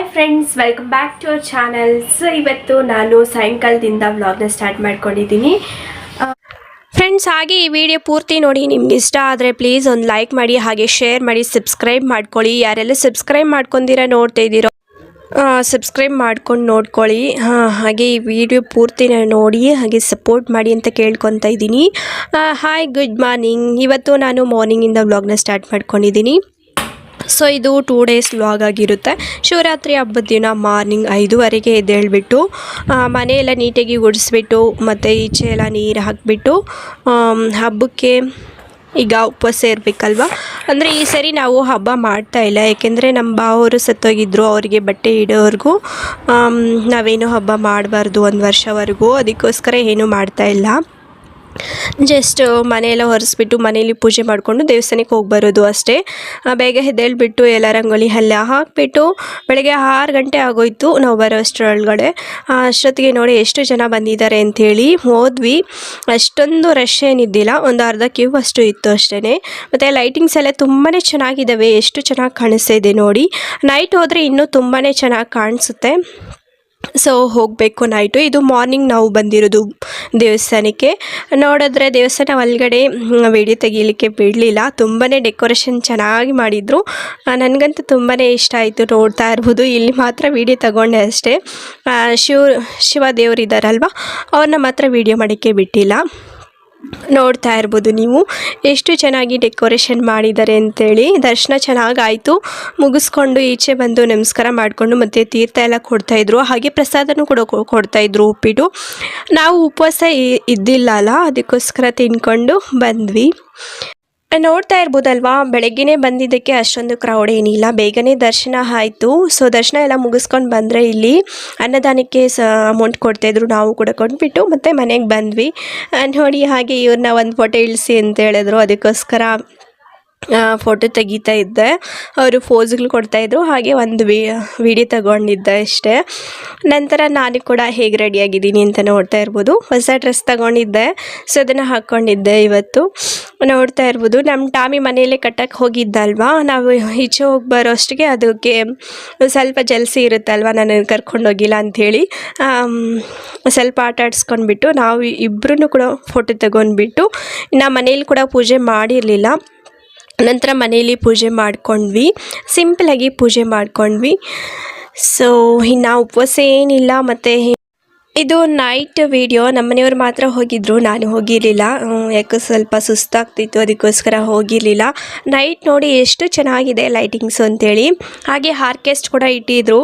Hi friends welcome back to our channel so ಇವತ್ತು ನಾನು ಸಾಯಂಕಾಲದಿಂದ ವ್ಲಾಗ್ನ ಸ್ಟಾರ್ಟ್ ಮಾಡ್ಕೊಂಡಿದ್ದೀನಿ. ಫ್ರೆಂಡ್ಸ್ ಹಾಗೆ ಈ ವಿಡಿಯೋ ಪೂರ್ತಿ ನೋಡಿ ನಿಮ್ಗೆ ಇಷ್ಟ ಆದರೆ ಪ್ಲೀಸ್ ಒಂದು ಲೈಕ್ ಮಾಡಿ, ಹಾಗೆ ಶೇರ್ ಮಾಡಿ ಸಬ್ಸ್ಕ್ರೈಬ್ ಮಾಡ್ಕೊಳ್ಳಿ. ಯಾರೆಲ್ಲ ಸಬ್ಸ್ಕ್ರೈಬ್ ಮಾಡ್ಕೊಂಡಿರ ನೋಡ್ತಾ ಇದ್ದೀರೋ ಸಬ್ಸ್ಕ್ರೈಬ್ ಮಾಡ್ಕೊಂಡು ನೋಡ್ಕೊಳ್ಳಿ. ಹಾಗೆ ಈ ವಿಡಿಯೋ ಪೂರ್ತಿನ ನೋಡಿ, ಹಾಗೆ ಸಪೋರ್ಟ್ ಮಾಡಿ ಅಂತ ಕೇಳ್ಕೊತಾ ಇದ್ದೀನಿ. ಹಾಯ್ ಗುಡ್ ಮಾರ್ನಿಂಗ್ ಇವತ್ತು ನಾನು ಮಾರ್ನಿಂಗಿಂದ ವ್ಲಾಗ್ನ ಸ್ಟಾರ್ಟ್ ಮಾಡ್ಕೊಂಡಿದ್ದೀನಿ. ಸೊ ಇದು ಟೂ ಡೇಸ್ ವ್ಲಾಗ್ ಆಗಿರುತ್ತೆ. ಶಿವರಾತ್ರಿ ಹಬ್ಬದ ದಿನ ಮಾರ್ನಿಂಗ್ ಐದುವರೆಗೆ ಎದ್ದೇಳ್ಬಿಟ್ಟು ಮನೆಯೆಲ್ಲ ನೀಟಾಗಿ ಗುಡಿಸ್ಬಿಟ್ಟು, ಮತ್ತು ಈಚೆ ಎಲ್ಲ ನೀರು ಹಾಕಿಬಿಟ್ಟು ಹಬ್ಬಕ್ಕೆ ಈಗ ಉಪವಾಸ ಇರಬೇಕಲ್ವ? ಅಂದರೆ ಈ ಸರಿ ನಾವು ಹಬ್ಬ ಮಾಡ್ತಾ ಇಲ್ಲ. ಯಾಕೆಂದರೆ ನಮ್ಮ ಬಾವರು ಸತ್ತೋಗಿದ್ರು, ಅವರಿಗೆ ಬಟ್ಟೆ ಇಡೋವರೆಗೂ ನಾವೇನು ಹಬ್ಬ ಮಾಡಬಾರ್ದು ಒಂದು ವರ್ಷವರೆಗೂ. ಅದಕ್ಕೋಸ್ಕರ ಏನೂ ಮಾಡ್ತಾ ಇಲ್ಲ. ಜಸ್ಟ್ ಮನೆಯೆಲ್ಲ ಒರೆಸ್ಬಿಟ್ಟು ಮನೇಲಿ ಪೂಜೆ ಮಾಡಿಕೊಂಡು ದೇವಸ್ಥಾನಕ್ಕೆ ಹೋಗಿ ಬರೋದು ಅಷ್ಟೇ. ಬೇಗ ಎದ್ದೇಳ್ಬಿಟ್ಟು ಎಲ್ಲ ರಂಗೋಲಿ ಎಲ್ಲ ಹಾಕಿಬಿಟ್ಟು ಬೆಳಗ್ಗೆ ಆರು ಗಂಟೆ ಆಗೋಯ್ತು ನಾವು ಬರೋ ಅಷ್ಟರೊಳಗಡೆ. ಅಷ್ಟೊತ್ತಿಗೆ ನೋಡಿ ಎಷ್ಟು ಜನ ಬಂದಿದ್ದಾರೆ ಅಂಥೇಳಿ ಹೋದ್ವಿ. ಅಷ್ಟೊಂದು ರಶ್ ಏನಿದ್ದಿಲ್ಲ. ಒಂದು ಅರ್ಧ ಕ್ಯೂ ಅಷ್ಟು ಇತ್ತು ಅಷ್ಟೇ ಮತ್ತು ಲೈಟಿಂಗ್ಸ್ ಎಲ್ಲ ತುಂಬಾ ಚೆನ್ನಾಗಿದ್ದಾವೆ ಎಷ್ಟು ಚೆನ್ನಾಗಿ ಕಾಣಿಸ್ತಾ ನೋಡಿ. ನೈಟ್ ಹೋದರೆ ಇನ್ನೂ ತುಂಬಾ ಚೆನ್ನಾಗಿ ಕಾಣಿಸುತ್ತೆ. ಸೊ ಹೋಗಬೇಕು ನೈಟು ಇದು ಮಾರ್ನಿಂಗ್ ನಾವು ಬಂದಿರೋದು ದೇವಸ್ಥಾನಕ್ಕೆ. ನೋಡಿದ್ರೆ ದೇವಸ್ಥಾನ ಒಳಗಡೆ ವಿಡಿಯೋ ತೆಗೀಲಿಕ್ಕೆ ಬಿಡಲಿಲ್ಲ. ತುಂಬಾ ಡೆಕೋರೇಷನ್ ಚೆನ್ನಾಗಿ ಮಾಡಿದರು. ನನಗಂತೂ ತುಂಬಾ ಇಷ್ಟ ಆಯಿತು ನೋಡ್ತಾ ಇರ್ಬೋದು. ಇಲ್ಲಿ ಮಾತ್ರ ವಿಡಿಯೋ ತಗೊಂಡೆ ಅಷ್ಟೇ. ಶಿವ ಶಿವ ದೇವರು ಇದ್ದಾರಲ್ವ ಅವ್ರನ್ನ ಮಾತ್ರ ವಿಡಿಯೋ ಮಾಡೋಕ್ಕೆ ಬಿಟ್ಟಿಲ್ಲ. ನೋಡ್ತಾ ಇರ್ಬೋದು ನೀವು. ಎಷ್ಟು ಚೆನ್ನಾಗಿ ಡೆಕೋರೇಷನ್ ಮಾಡಿದ್ದಾರೆ ಅಂತೇಳಿ. ದರ್ಶನ ಚೆನ್ನಾಗಾಯಿತು. ಮುಗಿಸ್ಕೊಂಡು ಈಚೆ ಬಂದು ನಮಸ್ಕಾರ ಮಾಡಿಕೊಂಡು ಮತ್ತು ತೀರ್ಥ ಎಲ್ಲ ಕೊಡ್ತಾಯಿದ್ರು ಹಾಗೆ ಪ್ರಸಾದನೂ ಕೂಡ ಕೊಡ್ತಾಯಿದ್ರು ಉಪ್ಪಿಟ್ಟು. ನಾವು ಉಪವಾಸ ಇದ್ದಿಲ್ಲ ಅಲ್ಲ. ಅದಕ್ಕೋಸ್ಕರ ತಿನ್ಕೊಂಡು ಬಂದ್ವಿ. ನೋಡ್ತಾ ಇರ್ಬೋದಲ್ವಾ? ಬೆಳಗ್ಗೆನೇ ಬಂದಿದ್ದಕ್ಕೆ ಅಷ್ಟೊಂದು ಕ್ರೌಡ್ ಏನಿಲ್ಲ. ಬೇಗನೆ ದರ್ಶನ ಆಯಿತು. ಸೊ ದರ್ಶನ ಎಲ್ಲ ಮುಗಿಸ್ಕೊಂಡು ಬಂದರೆ ಇಲ್ಲಿ ಅನ್ನದಾನಕ್ಕೆ ಸ ಅಮೌಂಟ್ ಕೊಡ್ತಾಯಿದ್ರು ನಾವು ಕೂಡ ಕೊಟ್ಬಿಟ್ಟು ಮತ್ತೆ ಮನೆಗೆ ಬಂದ್ವಿ. ನೋಡಿ ಹಾಗೆ ಇವ್ರನ್ನ ಒಂದು ಫೋಟೋ ಇಳಿಸಿ ಅಂತ ಹೇಳಿದ್ರು. ಅದಕ್ಕೋಸ್ಕರ ಫೋಟೋ ತೆಗಿತಾ ಇದ್ದೆ. ಅವರು ಫೋಸ್ಗಳು ಕೊಡ್ತಾಯಿದ್ರು ಹಾಗೆ ಒಂದು ವಿ ವಿಡಿಯೋ ತಗೊಂಡಿದ್ದೆ ಅಷ್ಟೇ. ನಂತರ ನಾನು ಕೂಡ ಹೇಗೆ ರೆಡಿಯಾಗಿದ್ದೀನಿ ಅಂತ ನೋಡ್ತಾ ಇರ್ಬೋದು. ಹೊಸ ಡ್ರೆಸ್ ತಗೊಂಡಿದ್ದೆ. ಸೊ ಅದನ್ನು ಹಾಕ್ಕೊಂಡಿದ್ದೆ ಇವತ್ತು. ನೋಡ್ತಾ ಇರ್ಬೋದು. ನಮ್ಮ ಟಾಮಿ ಮನೆಯಲ್ಲೇ ಕಟ್ಟಕ್ಕೆ ಹೋಗಿದ್ದಲ್ವಾ? ನಾವು ಈಚೆ ಹೋಗಿ ಬರೋ ಅಷ್ಟಿಗೆ ಅದಕ್ಕೆ ಸ್ವಲ್ಪ ಜಲ್ಸಿ ಇರುತ್ತಲ್ವ? ನಾನು ಕರ್ಕೊಂಡೋಗಿಲ್ಲ ಅಂಥೇಳಿ. ಸ್ವಲ್ಪ ಆಟ ಆಡಿಸ್ಕೊಂಡ್ಬಿಟ್ಟು ನಾವು ಇಬ್ಬರೂ ಕೂಡ ಫೋಟೋ ತಗೊಂಡ್ಬಿಟ್ಟು ನಮ್ಮ ಮನೇಲಿ ಕೂಡ ಪೂಜೆ ಮಾಡಿರಲಿಲ್ಲ. ನಂತರ ಮನೇಲಿ ಪೂಜೆ ಮಾಡ್ಕೊಂಡ್ವಿ. ಸಿಂಪಲಾಗಿ ಪೂಜೆ ಮಾಡ್ಕೊಂಡ್ವಿ. ಸೊ ಇನ್ನು ಉಪವಾಸ ಏನಿಲ್ಲ, ಮತ್ತು ಇದು ನೈಟ್ ವಿಡಿಯೋ ನಮ್ಮನೆಯವ್ರು ಮಾತ್ರ ಹೋಗಿದ್ರು. ನಾನು ಹೋಗಿರಲಿಲ್ಲ. ಯಾಕೆ ಸ್ವಲ್ಪ ಸುಸ್ತಾಗ್ತಿತ್ತು. ಅದಕ್ಕೋಸ್ಕರ ಹೋಗಿರಲಿಲ್ಲ. ನೈಟ್ ನೋಡಿ ಎಷ್ಟು ಚೆನ್ನಾಗಿದೆ ಲೈಟಿಂಗ್ಸ್ ಅಂತೇಳಿ. ಹಾಗೆ ಆರ್ಕೆಸ್ಟ್ ಕೂಡ ಇಟ್ಟಿದ್ರು.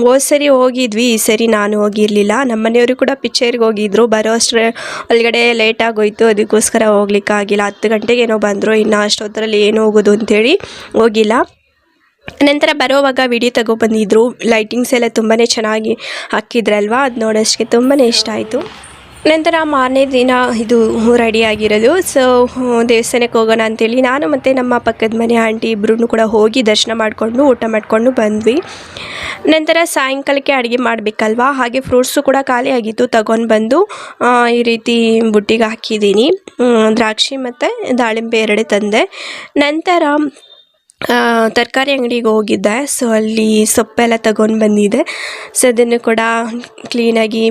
ಹೋದ ಸರಿ ಹೋಗಿದ್ವಿ. ಈ ಸರಿ ನಾನು ಹೋಗಿರಲಿಲ್ಲ. ನಮ್ಮನೆಯವರು ಕೂಡ ಪಿಕ್ಚರ್ಗೆ ಹೋಗಿದ್ರು. ಬರೋ ಅಷ್ಟರ ಒಳಗಡೆ ಲೇಟ್ ಆಗೋಯ್ತು. ಅದಕ್ಕೋಸ್ಕರ ಹೋಗ್ಲಿಕ್ಕಾಗಿಲ್ಲ. ಹತ್ತು ಗಂಟೆಗೆ ಏನೋ ಬಂದರು. ಇನ್ನು ಅಷ್ಟೊತ್ತರಲ್ಲಿ ಏನು ಹೋಗೋದು ಅಂಥೇಳಿ ಹೋಗಿಲ್ಲ. ನಂತರ ಬರೋವಾಗ ವಿಡಿಯೋ ತಗೊಬಂದಿದ್ರು. ಲೈಟಿಂಗ್ಸ್ ಎಲ್ಲ ತುಂಬಾ ಚೆನ್ನಾಗಿ ಹಾಕಿದ್ರಲ್ವಾ? ಅದು ನೋಡೋಷ್ಟಕ್ಕೆ ತುಂಬಾ ಇಷ್ಟ ಆಯಿತು. ನಂತರ ಮಾರನೇ ದಿನ ಇದು ರೆಡಿ ಆಗಿರೋದು. ಸೊ ದೇವಸ್ಥಾನಕ್ಕೆ ಹೋಗೋಣ ಅಂತೇಳಿ ನಾನು ಮತ್ತು ನಮ್ಮ ಪಕ್ಕದ ಮನೆ ಆಂಟಿ ಇಬ್ಬರೂ ಕೂಡ ಹೋಗಿ ದರ್ಶನ ಮಾಡಿಕೊಂಡು, ಊಟ ಮಾಡಿಕೊಂಡು ಬಂದ್ವಿ. ನಂತರ ಸಾಯಂಕಾಲಕ್ಕೆ ಅಡುಗೆ ಮಾಡಬೇಕಲ್ವಾ? ಹಾಗೆ ಫ್ರೂಟ್ಸು ಕೂಡ ಖಾಲಿಯಾಗಿತ್ತು ತಗೊಂಡು ಬಂದು ಈ ರೀತಿ ಬುಟ್ಟಿಗೆ ಹಾಕಿದ್ದೀನಿ. ದ್ರಾಕ್ಷಿ ಮತ್ತು ದಾಳಿಂಬೆ ಎರಡೇ ತಂದೆ. ನಂತರ ತರಕಾರಿ ಅಂಗಡಿಗೆ ಹೋಗಿದ್ದೆ. ಸೊ ಅಲ್ಲಿ ಸೊಪ್ಪೆಲ್ಲ ತಗೊಂಡು ಬಂದಿದ್ದೆ. ಸೊ ಅದನ್ನು ಕೂಡ ಕ್ಲೀನಾಗಿ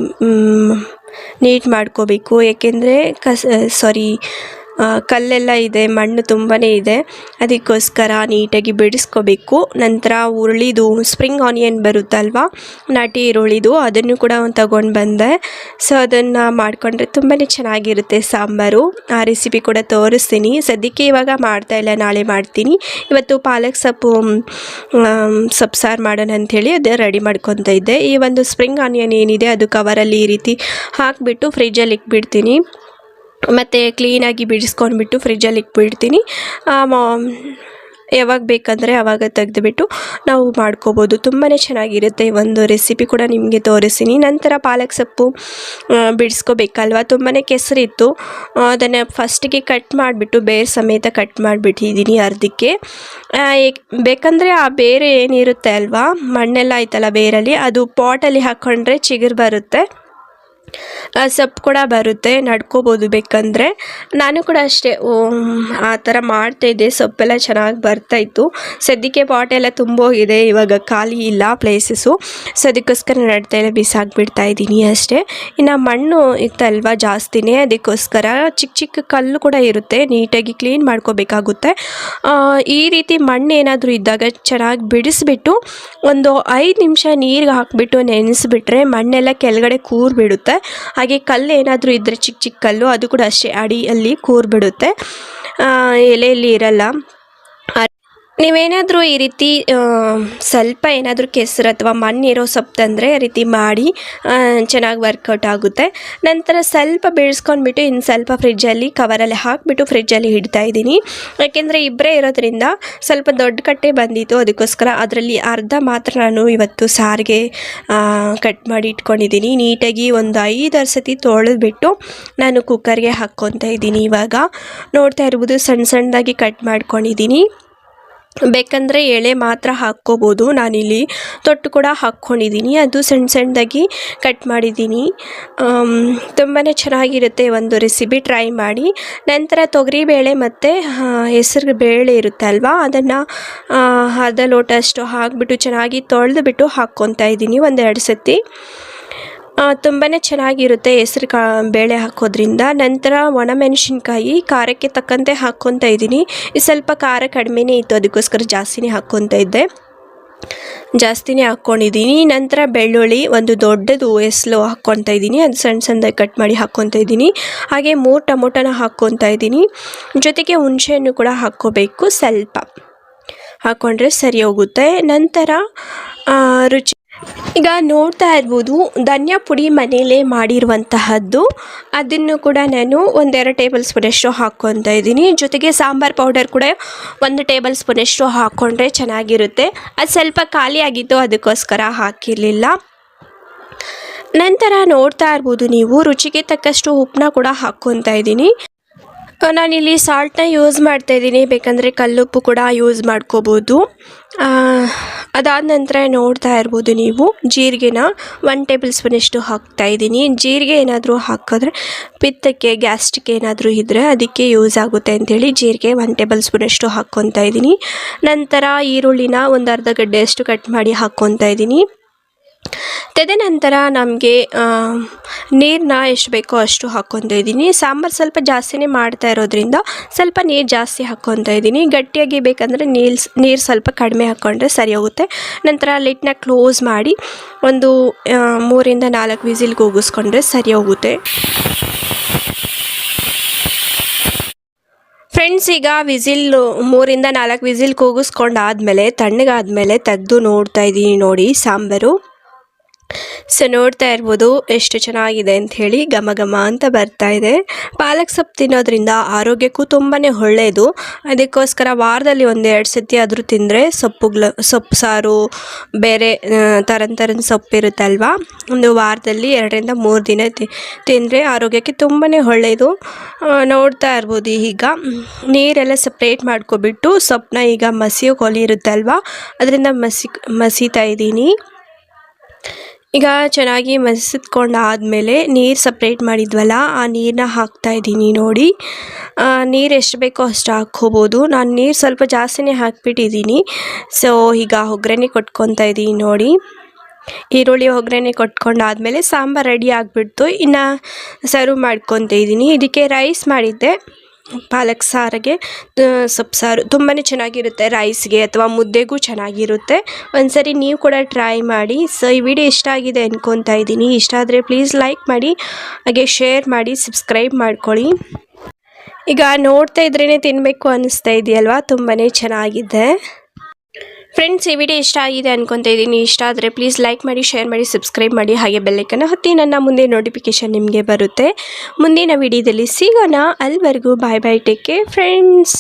ನೀಟ್ ಮಾಡ್ಕೋಬೇಕು. ಏಕೆಂದರೆ ಕಸ ಸಾರಿ ಕಲ್ಲೆಲ್ಲ ಇದೆ ಮಣ್ಣು ತುಂಬಾ ಇದೆ. ಅದಕ್ಕೋಸ್ಕರ ನೀಟಾಗಿ ಬಿಡಿಸ್ಕೋಬೇಕು. ನಂತರ ಉರುಳಿದು ಸ್ಪ್ರಿಂಗ್ ಆನಿಯನ್ ಬರುತ್ತಲ್ವ? ನಾಟಿ ಈರುಳ್ಳಿದು ಅದನ್ನು ಕೂಡ ತಗೊಂಡು ಬಂದೆ. ಸೊ ಅದನ್ನು ಮಾಡಿಕೊಂಡ್ರೆ ತುಂಬಾ ಚೆನ್ನಾಗಿರುತ್ತೆ ಸಾಂಬಾರು. ಆ ರೆಸಿಪಿ ಕೂಡ ತೋರಿಸ್ತೀನಿ. ಸದ್ಯಕ್ಕೆ ಇವಾಗ ಮಾಡ್ತಾ ಇಲ್ಲ ನಾಳೆ ಮಾಡ್ತೀನಿ. ಇವತ್ತು ಪಾಲಕ್ ಸೊಪ್ಪು ಆಮ್, ಸೊಪ್ಪು ಸಾರು ಮಾಡೋಣ ಅಂಥೇಳಿ ಅದೇ ರೆಡಿ ಮಾಡ್ಕೊತಾ ಇದ್ದೆ. ಈ ಒಂದು ಸ್ಪ್ರಿಂಗ್ ಆನಿಯನ್ ಏನಿದೆ ಅದು ಕವರಲ್ಲಿ ಈ ರೀತಿ ಹಾಕಿಬಿಟ್ಟು ಫ್ರಿಜ್ಜಲ್ಲಿ ಇಟ್ಬಿಡ್ತೀನಿ. ಮತ್ತು ಕ್ಲೀನಾಗಿ ಬಿಡಿಸ್ಕೊಂಡ್ಬಿಟ್ಟು ಫ್ರಿಜ್ಜಲ್ಲಿ ಇಟ್ಬಿಡ್ತೀನಿ. ಯಾವಾಗ ಬೇಕಂದರೆ ಆವಾಗ ತೆಗೆದುಬಿಟ್ಟು ನಾವು ಮಾಡ್ಕೋಬೋದು. ತುಂಬಾ ಚೆನ್ನಾಗಿರುತ್ತೆ ಒಂದು ರೆಸಿಪಿ ಕೂಡ ನಿಮಗೆ ತೋರಿಸ್ತೀನಿ. ನಂತರ ಪಾಲಕ್ ಸೊಪ್ಪು ಬಿಡಿಸ್ಕೋಬೇಕಲ್ವ? ತುಂಬಾ ಕೆಸರಿತ್ತು. ಅದನ್ನು ಫಸ್ಟಿಗೆ ಕಟ್ ಮಾಡಿಬಿಟ್ಟು ಬೇರೆ ಸಮೇತ ಕಟ್ ಮಾಡಿಬಿಟ್ಟಿದ್ದೀನಿ ಅರ್ಧಕ್ಕೆ. ಬೇಕಂದರೆ ಆ ಬೇರೆ ಏನಿರುತ್ತೆ ಅಲ್ವಾ? ಮಣ್ಣೆಲ್ಲ ಆಯ್ತಲ್ಲ ಬೇರಲ್ಲಿ? ಅದು ಪಾಟಲ್ಲಿ ಹಾಕ್ಕೊಂಡ್ರೆ ಚಿಗುರು ಬರುತ್ತೆ. ಸೊಪ್ಪು ಕೂಡ ಬರುತ್ತೆ, ನಡ್ಕೋಬೋದು ಬೇಕಂದರೆ. ನಾನು ಕೂಡ ಅಷ್ಟೇ ಆ ಥರ ಮಾಡ್ತಾಯಿದ್ದೆ ಸೊಪ್ಪೆಲ್ಲ ಚೆನ್ನಾಗಿ ಬರ್ತಾಯಿತ್ತು ಸದ್ಯಕ್ಕೆ ಪಾಟ್ ಎಲ್ಲ ತುಂಬೋಗಿದೆ ಇವಾಗ ಖಾಲಿ ಇಲ್ಲ ಪ್ಲೇಸಸ್ಸು ಸೊ ಅದಕ್ಕೋಸ್ಕರ ನಡ್ತಾ ಇಲ್ಲ ಬಿಸಾಕ್ಬಿಡ್ತಾ ಇದ್ದೀನಿ ಅಷ್ಟೇ. ಇನ್ನು ಮಣ್ಣು ಇತ್ತಲ್ವ ಜಾಸ್ತಿನೇ, ಅದಕ್ಕೋಸ್ಕರ ಚಿಕ್ಕ ಚಿಕ್ಕ ಕಲ್ಲು ಕೂಡ ಇರುತ್ತೆ, ನೀಟಾಗಿ ಕ್ಲೀನ್ ಮಾಡ್ಕೋಬೇಕಾಗುತ್ತೆ. ಈ ರೀತಿ ಮಣ್ಣು ಏನಾದರೂ ಇದ್ದಾಗ ಚೆನ್ನಾಗಿ ಬಿಡಿಸ್ಬಿಟ್ಟು ಒಂದು ಐದು ನಿಮಿಷ ನೀರಿಗೆ ಹಾಕಿಬಿಟ್ಟು ನೆನೆಸ್ಬಿಟ್ರೆ ಮಣ್ಣೆಲ್ಲ ಕೆಳಗಡೆ ಕೂರ್ಬಿಡುತ್ತೆ. ಹಾಗೆ ಕಲ್ಲು ಏನಾದರೂ ಇದ್ದರೆ ಚಿಕ್ಕ ಚಿಕ್ಕ ಕಲ್ಲು ಅದು ಕೂಡ ಅಷ್ಟೇ ಅಡಿಯಲ್ಲಿ ಕೂರ್ಬಿಡುತ್ತೆ. ಆ, ಎಲೆಯಲ್ಲಿ ಇರಲ್ಲ. ನೀವೇನಾದರೂ ಈ ರೀತಿ ಸ್ವಲ್ಪ ಏನಾದರೂ ಕೆಸರು ಅಥವಾ ಮಣ್ಣಿರೋ ಸೊಪ್ಪು ತಂದರೆ ಈ ರೀತಿ ಮಾಡಿ ಚೆನ್ನಾಗಿ ವರ್ಕೌಟ್ ಆಗುತ್ತೆ. ನಂತರ ಸ್ವಲ್ಪ ಬೆಳೆಸ್ಕೊಂಡ್ಬಿಟ್ಟು ಇನ್ನು ಸ್ವಲ್ಪ ಫ್ರಿಜ್ಜಲ್ಲಿ ಕವರಲ್ಲಿ ಹಾಕಿಬಿಟ್ಟು ಫ್ರಿಜ್ಜಲ್ಲಿ ಇಡ್ತಾ ಇದ್ದೀನಿ. ಯಾಕೆಂದರೆ ಇಬ್ಬರೇ ಇರೋದ್ರಿಂದ ಸ್ವಲ್ಪ ದೊಡ್ಡ ಕಟ್ಟೆ ಬಂದಿತ್ತು. ಅದಕ್ಕೋಸ್ಕರ ಅದರಲ್ಲಿ ಅರ್ಧ ಮಾತ್ರ ನಾನು ಇವತ್ತು ಸಾರಿಗೆ ಕಟ್ ಮಾಡಿ ಇಟ್ಕೊಂಡಿದ್ದೀನಿ. ನೀಟಾಗಿ ಒಂದು ಐದಾರು ಸತಿ ತೊಳೆದ್ಬಿಟ್ಟು ನಾನು ಕುಕ್ಕರ್ಗೆ ಹಾಕ್ಕೊತಾ ಇದ್ದೀನಿ ಇವಾಗ. ನೋಡ್ತಾ ಇರ್ಬೋದು ಸಣ್ಣ ಸಣ್ಣದಾಗಿ ಕಟ್ ಮಾಡ್ಕೊಂಡಿದ್ದೀನಿ. ಬೇಕಂದರೆ ಎಳೆ ಮಾತ್ರ ಹಾಕ್ಕೋಬೋದು. ನಾನಿಲ್ಲಿ ತೊಟ್ಟು ಕೂಡ ಹಾಕ್ಕೊಂಡಿದ್ದೀನಿ. ಅದು ಸಣ್ಣ ಸಣ್ಣದಾಗಿ ಕಟ್ ಮಾಡಿದ್ದೀನಿ. ತುಂಬಾ ಚೆನ್ನಾಗಿರುತ್ತೆ ಒಂದು ರೆಸಿಪಿ. ಟ್ರೈ ಮಾಡಿ. ನಂತರ ತೊಗರಿಬೇಳೆ ಮತ್ತು ಹೆಸರು ಬೇಳೆ ಇರುತ್ತೆ ಅಲ್ವಾ? ಅದನ್ನು ಅರ್ಧ ಲೋಟ ಅಷ್ಟು ಹಾಕಿಬಿಟ್ಟು ಚೆನ್ನಾಗಿ ತೊಳೆದುಬಿಟ್ಟು ಹಾಕ್ಕೊತಾ ಇದ್ದೀನಿ ಒಂದೆರಡು ಸತಿ. ತುಂಬಾ ಚೆನ್ನಾಗಿರುತ್ತೆ ಹೆಸ್ರು ಕಾ, ಬೇಳೆ ಹಾಕೋದ್ರಿಂದ. ನಂತರ ಒಣಮೆಣಸಿನ್ಕಾಯಿ, ಖಾರಕ್ಕೆ ತಕ್ಕಂತೆ ಹಾಕ್ಕೊತಾ ಇದ್ದೀನಿ. ಇದು ಸ್ವಲ್ಪ ಖಾರ ಕಡಿಮೆನೇ ಇತ್ತು, ಅದಕ್ಕೋಸ್ಕರ ಜಾಸ್ತಿನೇ ಹಾಕ್ಕೊತಾ ಇದ್ದೆ. ಜಾಸ್ತಿನೇ ಹಾಕ್ಕೊಂಡಿದ್ದೀನಿ. ನಂತರ ಬೆಳ್ಳುಳ್ಳಿ, ಒಂದು ದೊಡ್ಡದು ಎಸ್ಲು ಹಾಕ್ಕೊತಾ ಇದ್ದೀನಿ. ಅದು ಸಣ್ಣ ಸಣ್ಣದಾಗಿ ಕಟ್ ಮಾಡಿ ಹಾಕ್ಕೊತಾ ಇದ್ದೀನಿ. ಹಾಗೆ ಮೂರು ಟೊಮೊಟೊನ ಹಾಕ್ಕೊತಾ ಇದ್ದೀನಿ. ಜೊತೆಗೆ ಹುಣಸೆಹಣ್ಣು ಕೂಡ ಹಾಕ್ಕೋಬೇಕು, ಸ್ವಲ್ಪ. ಹಾಕ್ಕೊಂಡ್ರೆ ಸರಿ ಹೋಗುತ್ತೆ. ನಂತರ ರುಚಿ ಈಗ ನೋಡ್ತಾ ಇರ್ಬೋದು, ಧನಿಯಾ ಪುಡಿ ಮನೆಯಲ್ಲೇ ಮಾಡಿರುವಂತಹದ್ದು. ಅದನ್ನು ಕೂಡ ನಾನು ಒಂದೆರಡು ಟೇಬಲ್ ಸ್ಪೂನಷ್ಟು ಹಾಕ್ಕೊತಾ ಇದ್ದೀನಿ. ಜೊತೆಗೆ ಸಾಂಬಾರ್ ಪೌಡರ್ ಕೂಡ ಒಂದು ಟೇಬಲ್ ಸ್ಪೂನಷ್ಟು ಹಾಕ್ಕೊಂಡ್ರೆ ಚೆನ್ನಾಗಿರುತ್ತೆ. ಅದು ಸ್ವಲ್ಪ ಖಾಲಿಯಾಗಿತ್ತು ಅದಕ್ಕೋಸ್ಕರ ಹಾಕಿರಲಿಲ್ಲ. ನಂತರ ನೋಡ್ತಾ ಇರ್ಬೋದು ನೀವು, ರುಚಿಗೆ ತಕ್ಕಷ್ಟು ಉಪ್ಪನ್ನ ಕೂಡ ಹಾಕ್ಕೊತಾ ಇದ್ದೀನಿ. ನಾನಿಲ್ಲಿ ಸಾಲ್ಟ್ನ ಯೂಸ್ ಮಾಡ್ತಾ ಇದ್ದೀನಿ. ಬೇಕಂದರೆ ಕಲ್ಲುಪ್ಪು ಕೂಡ ಯೂಸ್ ಮಾಡ್ಕೋಬೋದು. ಅದಾದ ನಂತರ ನೋಡ್ತಾ ಇರ್ಬೋದು ನೀವು, ಜೀರಿಗೆನ ಒನ್ ಟೇಬಲ್ ಸ್ಪೂನಷ್ಟು ಹಾಕ್ತಾ ಇದ್ದೀನಿ. ಜೀರಿಗೆ ಏನಾದರೂ ಹಾಕಿದ್ರೆ, ಪಿತ್ತಕ್ಕೆ ಗ್ಯಾಸ್ಟಿಕ್ ಏನಾದರೂ ಇದ್ದರೆ ಅದಕ್ಕೆ ಯೂಸ್ ಆಗುತ್ತೆ ಅಂಥೇಳಿ ಜೀರಿಗೆ ಒನ್ ಟೇಬಲ್ ಸ್ಪೂನಷ್ಟು ಹಾಕ್ಕೊತಾ ಇದ್ದೀನಿ. ನಂತರ ಈರುಳ್ಳಿನ ಒಂದು ಅರ್ಧ ಗಡ್ಡೆಯಷ್ಟು ಕಟ್ ಮಾಡಿ ಹಾಕ್ಕೊತಾ ಇದ್ದೀನಿ. ತದನಂತರ ನಮಗೆ ನೀರನ್ನ ಎಷ್ಟು ಬೇಕೋ ಅಷ್ಟು ಹಾಕ್ಕೊತಾ ಇದ್ದೀನಿ. ಸಾಂಬಾರು ಸ್ವಲ್ಪ ಜಾಸ್ತಿನೇ ಮಾಡ್ತಾ ಇರೋದ್ರಿಂದ ಸ್ವಲ್ಪ ನೀರು ಜಾಸ್ತಿ ಹಾಕ್ಕೊತಾ ಇದ್ದೀನಿ. ಗಟ್ಟಿಯಾಗಿ ಬೇಕಂದರೆ ನೀರು ನೀರು ಸ್ವಲ್ಪ ಕಡಿಮೆ ಹಾಕ್ಕೊಂಡ್ರೆ ಸರಿ ಹೋಗುತ್ತೆ. ನಂತರ ಲಿಟ್ನ ಕ್ಲೋಸ್ ಮಾಡಿ ಒಂದು ಮೂರಿಂದ ನಾಲ್ಕು ವಿಸಿಲ್ಗೆ ಹೋಗಿಸ್ಕೊಂಡ್ರೆ ಸರಿ ಹೋಗುತ್ತೆ. ಫ್ರೆಂಡ್ಸ್, ಈಗ ವಿಸಿಲ್ ಮೂರಿಂದ ನಾಲ್ಕು ವಿಸಿಲ್ ಕೂಗಿಸ್ಕೊಂಡಾದ್ಮೇಲೆ ತಣ್ಣಗಾದ್ಮೇಲೆ ತೆಗೆದು ನೋಡ್ತಾ ಇದ್ದೀನಿ ನೋಡಿ ಸಾಂಬಾರು. ಸೊ ನೋಡ್ತಾ ಇರ್ಬೋದು ಎಷ್ಟು ಚೆನ್ನಾಗಿದೆ ಅಂತ ಹೇಳಿ ಘಮ ಘಮ ಅಂತ ಬರ್ತಾ ಇದೆ. ಪಾಲಕ್ ಸೊಪ್ಪು ತಿನ್ನೋದ್ರಿಂದ ಆರೋಗ್ಯಕ್ಕೂ ತುಂಬಾ ಒಳ್ಳೆಯದು ಅದಕ್ಕೋಸ್ಕರ ವಾರದಲ್ಲಿ ಒಂದು ಎರಡು ಸತಿ ಆದರೂ ತಿಂದರೆ ಸೊಪ್ಪುಗಳ ಸೊಪ್ಪು ಸಾರು, ಬೇರೆ ಥರ ಥರದ ಸೊಪ್ಪು ಇರುತ್ತಲ್ವ? ಒಂದು ವಾರದಲ್ಲಿ ಎರಡರಿಂದ ಮೂರು ದಿನ ತಿಂದರೆ ಆರೋಗ್ಯಕ್ಕೆ ತುಂಬಾ ಒಳ್ಳೆಯದು ನೋಡ್ತಾ ಇರ್ಬೋದು ಈಗ. ನೀರೆಲ್ಲ ಸಪ್ರೇಟ್ ಮಾಡ್ಕೊಬಿಟ್ಟು ಸೊಪ್ಪನ್ನ ಈಗ ಮಸಿಯೋ ಕೊಲಿ ಇರುತ್ತಲ್ವ? ಅದರಿಂದ ಮಸಿ, ಮಸೀತಾ ಇದ್ದೀನಿ. ಈಗ ಚೆನ್ನಾಗಿ ಮಸಿದ್ಕೊಂಡು ಆದಮೇಲೆ ನೀರು ಸಪ್ರೇಟ್ ಮಾಡಿದ್ವಲ್ಲ, ಆ ನೀರನ್ನ ಹಾಕ್ತಾ ಇದ್ದೀನಿ ನೋಡಿ. ನೀರು ಎಷ್ಟು ಬೇಕೋ ಅಷ್ಟು ಹಾಕ್ಕೋಬೋದು. ನಾನು ನೀರು ಸ್ವಲ್ಪ ಜಾಸ್ತಿನೇ ಹಾಕ್ಬಿಟ್ಟಿದ್ದೀನಿ. ಸೊ ಈಗ ಒಗ್ಗರಣೆ ಕೊಟ್ಕೊತಾ ಇದ್ದೀನಿ ನೋಡಿ. ಈರುಳ್ಳಿ ಒಗ್ಗರಣೆ ಕೊಟ್ಕೊಂಡಾದಮೇಲೆ ಸಾಂಬಾರು ರೆಡಿ ಆಗಿಬಿಡ್ತು. ಇನ್ನು ಸರ್ವ್ ಮಾಡ್ಕೊತ ಇದ್ದೀನಿ. ಇದಕ್ಕೆ ರೈಸ್ ಮಾಡಿದ್ದೆ. ಪಾಲಕ್ ಸಾರಿಗೆ ಸೊಪ್ಪು ತುಂಬಾ ಚೆನ್ನಾಗಿರುತ್ತೆ ರೈಸ್ಗೆ ಅಥವಾ ಮುದ್ದೆಗೂ ಚೆನ್ನಾಗಿರುತ್ತೆ. ಒಂದ್ಸರಿ ನೀವು ಕೂಡ ಟ್ರೈ ಮಾಡಿ. ಸೊ, ಈ ವಿಡಿಯೋ ಇಷ್ಟ ಆಗಿದೆ ಅಂದ್ಕೊತಾ ಇದ್ದೀನಿ. ಇಷ್ಟ ಆದರೆ ಪ್ಲೀಸ್ ಲೈಕ್ ಮಾಡಿ, ಹಾಗೆ ಶೇರ್ ಮಾಡಿ, ಸಬ್ಸ್ಕ್ರೈಬ್ ಮಾಡ್ಕೊಳ್ಳಿ. ಈಗ ನೋಡ್ತಾ ಇದ್ರೇ ತಿನ್ನಬೇಕು ಅನ್ನಿಸ್ತಾ ಇದೆಯಲ್ವಾ? ತುಂಬಾ ಚೆನ್ನಾಗಿದೆ. ಫ್ರೆಂಡ್ಸ್ ಈ ವಿಡಿಯೋ ಇಷ್ಟ ಆಗಿದೆ ಅನ್ಕೊತಾ ಇದ್ದೀನಿ. ಇಷ್ಟ ಆದರೆ ಪ್ಲೀಸ್ ಲೈಕ್ ಮಾಡಿ ಶೇರ್ ಮಾಡಿ ಸಬ್ಸ್ಕ್ರೈಬ್ ಮಾಡಿ. ಹಾಗೆ ಬೆಲ್ಲೈಕನ್ನು ಹೊತ್ತಿ ನನ್ನ ಮುಂದೆ ನೋಟಿಫಿಕೇಷನ್ ನಿಮಗೆ ಬರುತ್ತೆ. ಮುಂದಿನ ವಿಡಿಯೋದಲ್ಲಿ ಸಿಗೋಣ. ಅಲ್ಲಿವರೆಗೂ bye bye take care friends